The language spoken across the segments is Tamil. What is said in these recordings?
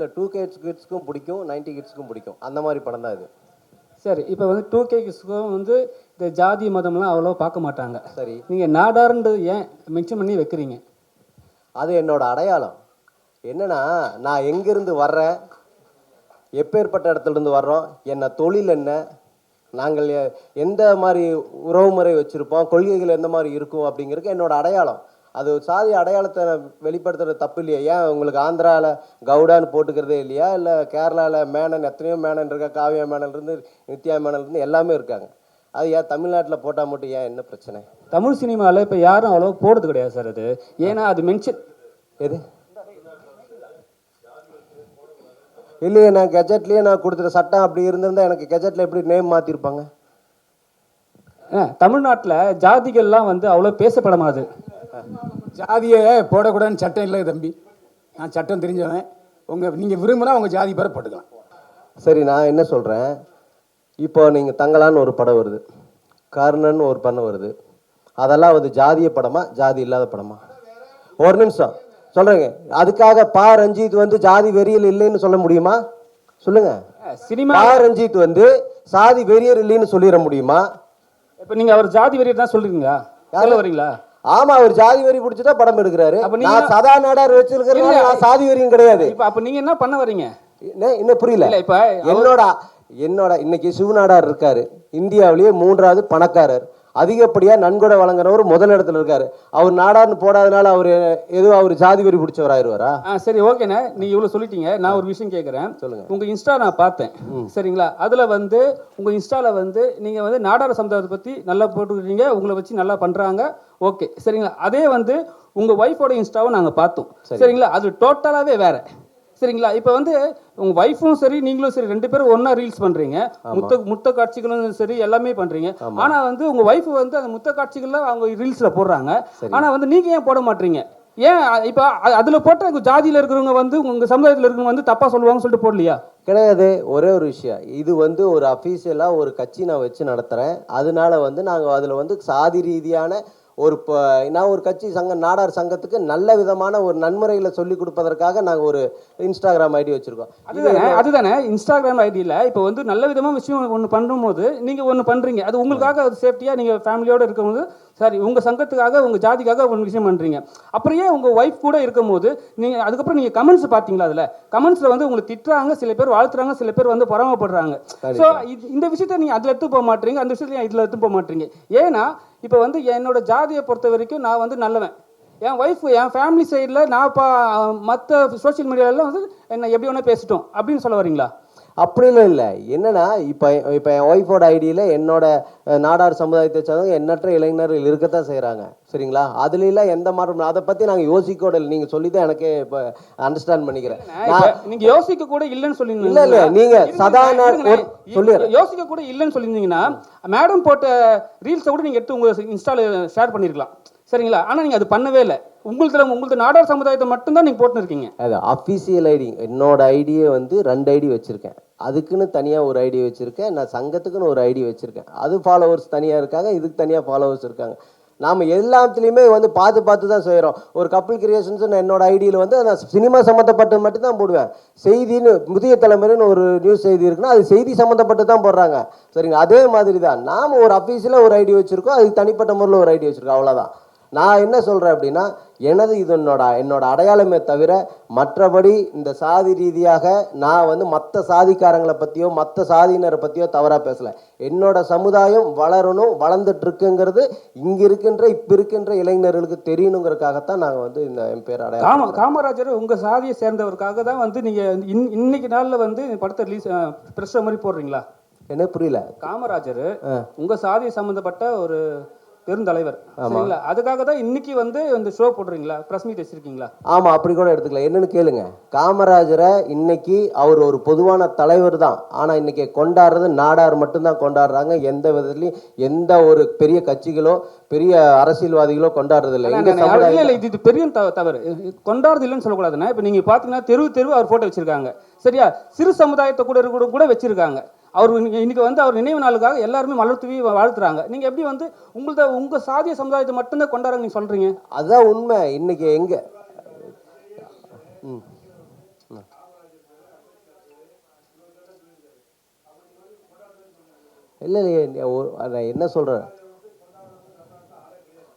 இல்லை டூ கிட்ஸ் கிட்ஸ்க்கும் பிடிக்கும் நைன்டி கிட்ஸ்க்கும் பிடிக்கும். அந்த மாதிரி படம் தான் இது. சரி இப்போ வந்து டூ கேஸ்க்கும் வந்து இந்த ஜாதி மதம்லாம் அவ்வளோ பார்க்க மாட்டாங்க. சரி. நீங்கள் நாடார்ன்றது ஏன் மென்ஷன் பண்ணி வைக்கிறீங்க? அது என்னோட அடையாளம். என்னன்னா நான் எங்கேருந்து வர்றேன் எப்பேற்பட்ட இடத்துல இருந்து வர்றோம் என்ன தொழில் என்ன நாங்கள் எந்த மாதிரி உறவுமுறை வச்சுருப்போம் கொள்கைகள் எந்த மாதிரி இருக்கும் அப்படிங்கிறது என்னோட அடையாளம். அது சாதி அடையாளத்தை வெளிப்படுத்துறது தப்பு இல்லையா? ஏன் உங்களுக்கு ஆந்திராவில் கவுடான்னு போட்டுக்கிறதே இல்லையா? இல்லை கேரளாவில் மேனன் எத்தனையோ மேனன் இருக்கா? காவியா மேனன் இருந்து நித்யா மேனன் இருந்து எல்லாமே இருக்காங்க. அது ஏன் தமிழ்நாட்டில் போட்டால் மட்டும் ஏன் என்ன பிரச்சனை? தமிழ் சினிமாவில் இப்போ யாரும் அவ்வளோ போடுறது கிடையாது சார் அது. ஏன்னா அது மென்ஷன் எது? இல்லையே நான் கெஜெட்லேயே நான் கொடுத்துட்ட சட்டம் அப்படி இருந்திருந்தா எனக்கு கெஜெட்டில் எப்படி நேம் மாற்றிருப்பாங்க தமிழ்நாட்டில் ஜாதிகள்லாம் வந்து அவ்வளோ பேசப்படமாது ஜாதியை போடக்கூடாதுன்னு சட்டம் இல்லை தம்பி. நான் சட்டம் தெரிஞ்சவன். உங்கள் நீங்கள் விரும்பினா உங்கள் ஜாதி பேரை போட்டுக்கலாம். சரி நான் என்ன சொல்கிறேன் இப்போ நீங்கள் தங்கலான்னு ஒரு படம் வருது. கர்ணன் ஒரு படம் வருது. அதெல்லாம் வந்து ஜாதிய படமா ஜாதி இல்லாத படமா? ஒரு நிமிஷம். சொல்கிறேங்க அதுக்காக பா. ரஞ்சித் வந்து ஜாதி வெறியல் இல்லைன்னு சொல்ல முடியுமா? சொல்லுங்க. சினிமா பா. ரஞ்சித் வந்து சாதி வெறியர் இல்லைன்னு சொல்லிட முடியுமா? இப்போ நீங்கள் அவர் ஜாதி வெறியர் தான் சொல்றீங்களா சொல்ல வரீங்களா? ஆமா அவர் ஜாதி வெறி பிடிச்சதா படம் எடுக்கிறாரு. அப்ப நீங்க- நான் சதா நாடார் வச்சிருக்கிறதுனால நான் சாதி வெறியும் கிடையாது. இப்போ அப்போ நீங்கள் என்ன பண்ண வரீங்க? என்ன- இன்னும் புரியல. இப்போ என்னோட என்னோட இன்னைக்கு சிவநாடார் இருக்காரு. இந்தியாவிலேயே மூன்றாவது பணக்காரர். அதிகப்படியா நன்கொடை வழங்குறவர் முதல் இடத்துல இருக்காரு. அவர் நாடார்னு போடாதனால அவர் எதுவும் அவர் ஜாதி வெறி பிடிச்சவர் ஆயிடுவாரா ஆ சரி ஓகேண்ணே. நீங்கள் இவ்வளோ சொல்லிட்டீங்க. நான் ஒரு விஷயம் கேட்குறேன் சொல்லுங்க. உங்கள் இன்ஸ்டா நான் பார்த்தேன். சரிங்களா? அதில் வந்து உங்கள் இன்ஸ்டாவில் வந்து நீங்கள் வந்து நாடார சமுதாயத்தை பற்றி நல்லா போட்டுக்கிறீங்க உங்களை வச்சு நல்லா பண்ணுறாங்க ஓகே. சரிங்களா? அதே வந்து உங்கள் ஒய்ஃபோட இன்ஸ்டாவை நாங்கள் பார்த்தோம். சரிங்களா? அது டோட்டலாகவே வேற. சரிங்களா? இப்போ வந்து உங்கள் ஒய்ஃபும் சரி நீங்களும் சரி ரெண்டு பேரும் ஒன்றா ரீல்ஸ் பண்ணுறீங்க முத்த முத்த காட்சிகளும் சரி எல்லாமே பண்ணுறீங்க ஆனால் வந்து உங்கள் ஒய்ஃப் வந்து அந்த முத்த காட்சிகளில் அவங்க ரீல்ஸில் போடுறாங்க. ஆனால் வந்து நீங்கள் ஏன் போட மாட்டீங்க? ஏன் இப்போ அதுல போட்ட ஜாதியில இருக்கிறவங்க வந்து உங்க சமுதாயத்துல இருக்கிறவங்க வந்து தப்பா சொல்லுவாங்கன்னு சொல்லிட்டு போடலையா? கிடையாது. ஒரே ஒரு விஷயம். இது வந்து ஒரு அஃபீஷியலாக ஒரு கட்சி நான் வச்சு நடத்துகிறேன் அதனால வந்து நாங்கள் அதில் வந்து சாதி ரீதியான ஒரு ப- நான் ஒரு கட்சி சங்க நாடார் சங்கத்துக்கு நல்ல விதமான ஒரு நன்முறைகளை சொல்லி கொடுப்பதற்காக நாங்கள் ஒரு இன்ஸ்டாகிராம் ஐடி வச்சுருக்கோம். அதுதானே அதுதானே இன்ஸ்டாகிராம் ஐடியில் இப்போ வந்து நல்ல விதமா விஷயம் ஒன்று பண்ணும்போது நீங்க ஒன்று பண்றீங்க. அது உங்களுக்காக அது சேஃப்டியா நீங்க ஃபேமிலியோட இருக்கும்போது சரி உங்க சங்கத்துக்காக உங்க ஜாதிக்காக ஒரு விஷயம் பண்றீங்க. அப்புறம் ஏன் உங்க ஒய்ஃப் கூட இருக்கும்போது நீங்க அதுக்கப்புறம் நீங்க கமெண்ட்ஸ் பார்த்தீங்களா அதுல? கமெண்ட்ஸ்ல வந்து உங்களை திட்டுறாங்க சில பேர் வாழ்த்துறாங்க சில பேர் வந்து பொறாமப்படுறாங்க. ஸோ இந்த விஷயத்த நீங்க அதுல எடுத்து போக மாட்டீங்க அந்த விஷயத்துல இதுல எடுத்து போக மாட்டீங்க? ஏன்னா இப்போ வந்து என்னோட ஜாதியை பொறுத்த வரைக்கும் நான் வந்து நல்லவன். என் ஒய்ஃப் என் ஃபேமிலி சைடில் நான் பா மற்ற சோஷியல் மீடியாலாம் வந்து என்ன எப்படி வேணால் பேசிட்டோம் அப்படின்னு சொல்ல வரீங்களா? அப்படிலாம் இல்லை. என்னன்னா இப்போ இப்போ என் ஒய்ஃபோட ஐடியில் என்னோட நாடார் சமுதாயத்தை சேர்ந்தவங்க எண்ணற்ற இளைஞர்கள் இருக்கத்தான் செய்கிறாங்க சரிங்களா? அதுலலாம் எந்த மாற்றம் அதை பற்றி நாங்கள் யோசிக்கோட இல்லை. நீங்கள் சொல்லி தான் எனக்கே இப்போ அண்டர்ஸ்டாண்ட் பண்ணிக்கிறேன். இப்ப நீங்க யோசிக்க கூட இல்லைன்னு சொல்லி இல்ல, இல்ல, நீங்க சதா நாள் ஒரு- சொல்லிடுறேன். யோசிக்க கூட இல்லைன்னு சொல்லியிருந்தீங்கன்னா மேடம் போட்ட ரீல்ஸை கூட நீங்க எடுத்து உங்க இன்ஸ்டால ஷேர் பண்ணிருக்கலாம். சரிங்களா? ஆனால் நீங்கள் அது பண்ணவே இல்லை. உங்களுதுல உங்களது நாடார் சமுதாயத்தை மட்டும்தான் நீங்கள் போட்டு இருக்கீங்க அது அஃபீஷியல் ஐடி என்னோட ஐடியை வந்து ரெண்டு ஐடி வச்சுருக்கேன். அதுக்குன்னு தனியாக ஒரு ஐடி வச்சுருக்கேன். நான் சங்கத்துக்குன்னு ஒரு ஐடி வச்சுருக்கேன். அது ஃபாலோவர்ஸ் தனியாக இருக்காங்க இதுக்கு தனியாக ஃபாலோவர்ஸ் இருக்காங்க. நாம் எல்லாத்துலேயுமே வந்து பார்த்து பார்த்து தான் செய்கிறோம் ஒரு கப்பல் கிரியேஷன்ஸ் என்னோட ஐடியில் வந்து நான் சினிமா சம்மந்தப்பட்டது மட்டும் தான் போடுவேன். செய்தின்னு முதிய தலைமுறைன்னு ஒரு நியூஸ் செய்தி இருக்குன்னா அது செய்தி சம்மந்தப்பட்டு தான் போடுறாங்க. சரிங்க அதே மாதிரி தான் நாம் ஒரு அஃபீஷியலாக ஒரு ஐடி வச்சுருக்கோம். அதுக்கு தனிப்பட்ட முறையில் ஒரு ஐடி வச்சுருக்கோம். அவ்வளோதான் நான் என்ன சொல்கிறேன் அப்படின்னா எனது இது என்னோட என்னோட அடையாளமே தவிர மற்றபடி இந்த சாதி ரீதியாக நான் வந்து மற்ற சாதிக்காரங்களை பற்றியோ மற்ற சாதியினரை பற்றியோ தவறாக பேசலை. என்னோட சமுதாயம் வளரணும் வளர்ந்துட்டு இருக்குங்கிறது இங்கே இருக்கின்ற இப்போ இருக்கின்ற இளைஞர்களுக்கு தெரியணுங்கிறதுக்காகத்தான் நாங்கள் வந்து இந்த என் பேர் அடையாளம் காம காமராஜர் உங்க சாதியை சேர்ந்தவருக்காக தான் வந்து நீங்க இன்- இன்னைக்கு நாள்ல வந்து படத்தை ரிலீஸ் ப்ரெஸ் மாதிரி போடுறீங்களா? என்ன புரியல? காமராஜர் உங்க சாதியை சம்பந்தப்பட்ட ஒரு பெருந்தலைவர். சரிங்களா? அதுக்காக தான் இன்னைக்கு வந்து இந்த ஷோ போடுறீங்களா பிரஸ் மீட் வச்சிருக்கீங்களா? ஆமாம் அப்படி கூட எடுத்துக்கலாம். என்னன்னு கேளுங்க. காமராஜரை இன்னைக்கு அவர் ஒரு பொதுவான தலைவர் தான். ஆனால் இன்னைக்கு கொண்டாடுறது நாடார் மட்டும்தான் கொண்டாடுறாங்க. எந்த விதத்துலையும் எந்த ஒரு பெரிய கட்சிகளோ பெரிய அரசியல்வாதிகளோ கொண்டாடுறது இல்லை இல்ல, இது இது பெரிய தவ- தவறு. இது கொண்டாடுறது இல்லைன்னு சொல்லக்கூடாதுண்ணா. இப்போ நீங்க பாத்தீங்கன்னா தெரு தெரு அவர் போட்டோ வச்சிருக்காங்க. சரியா? சிறு சமுதாயத்தை கூட இருக்க கூட வச்சிருக்காங்க. அவர் இன்னைக்கு வந்து அவர் நினைவு நாளுக்காக எல்லாருமே மலர் தூவி வாழ்த்துறாங்க. நீங்கள் எப்படி வந்து உங்களது உங்கள் சாதிய சமுதாயத்தை மட்டும்தான் கொண்டாடுறாங்க நீங்கள் சொல்கிறீங்க அதுதான் உண்மை. இன்னைக்கு எங்கே? ம். இல்லை இல்லையே என்ன சொல்கிறேன்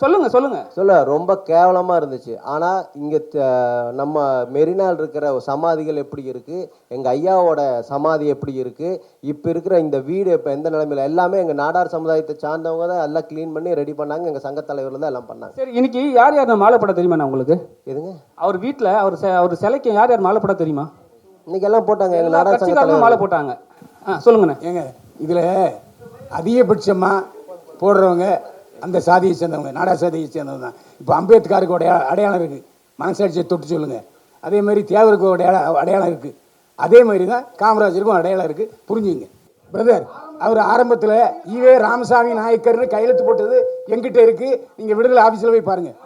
சொல்லுங்க சொல்லுங்க. சொல்ல ரொம்ப கேவலமா இருந்துச்சு. ஆனா இங்க நம்ம மெரினால் இருக்கிற சமாதிகள் எப்படி இருக்கு? எங்க ஐயாவோட சமாதி எப்படி இருக்கு? இப்ப இருக்கிற இந்த வீடு இப்ப எந்த நிலைமையில? எல்லாமே எங்க நாடார் சமுதாயத்தை சார்ந்தவங்க தான் எல்லாம் க்ளீன் பண்ணி ரெடி பண்ணாங்க. எங்க சங்க தலைவர்கள் தான் எல்லாம் பண்ணாங்க. சரி இன்னைக்கு யார் யார் நான் மாலை போட தெரியுமா நான் உங்களுக்கு? எதுங்க? அவர் வீட்ல அவர் செ- அவர் சிலைக்கு யார் யார் மாலை போட தெரியுமா? இன்னைக்கு எல்லாம் போட்டாங்க எங்க நாடார் சங்க மாலை போட்டாங்க ஆ சொல்லுங்கண்ணே. ஏங்க இதில் அதிகபட்சமாக போடுறவங்க அந்த சாதியை சேர்ந்தவங்க நாடா சாதியை சேர்ந்தவங்க தான். இப்போ அம்பேத்கருக்கு உடைய அடையாளம் இருக்குது மனசாட்சியை தொட்டு சொல்லுங்கள் அதே மாதிரி தேவருக்கு அடையாளம் அடையாளம் இருக்குது அதே மாதிரி தான் காமராஜருக்கும் அடையாளம் இருக்குது புரிஞ்சுங்க. பிரதர் அவர் ஆரம்பத்தில் ஈவே ராமசாமி நாயக்கர்னு கையெழுத்து போட்டது எங்கிட்ட இருக்குது நீங்கள் விடுதலை ஆஃபீஸில் போய் பாருங்கள்